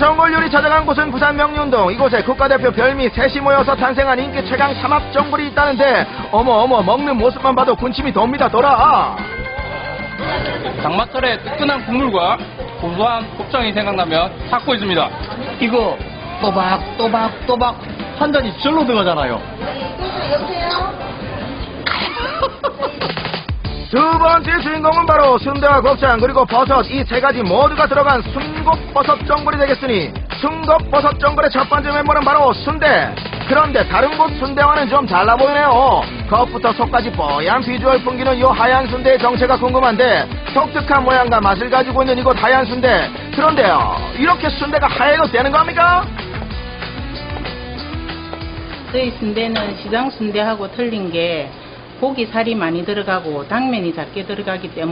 전골 요리 찾아간 곳은 부산 명륜동 이곳에 국가대표 별미 셋이 모여서 탄생한 인기 최강 삼합 전골이 있다는데 어머 어머 먹는 모습만 봐도 군침이 돕니다 돌아 장마철에 뜨끈한 국물과 고소한 곱창이 생각나면 찾고 있습니다. 이거 또박 또박 또박 한 잔이 절로 들어가잖아요. 두 번째 주인공은 바로 순대와 곱창 그리고 버섯 이 세 가지 모두가 들어간 순곱버섯 전골이 되겠으니 순곱버섯 전골의 첫 번째 멤버는 바로 순대. 그런데 다른 곳 순대와는 좀 달라 보이네요. 겉부터 속까지 뽀얀 비주얼 풍기는 이 하얀 순대의 정체가 궁금한데 독특한 모양과 맛을 가지고 있는 이곳 하얀 순대. 그런데요 이렇게 순대가 하얘도 되는 겁니까? 저희 순대는 시장 순대하고 틀린 게 고기 살이 많이 들어가고 당면이 작게 들어가기 때문에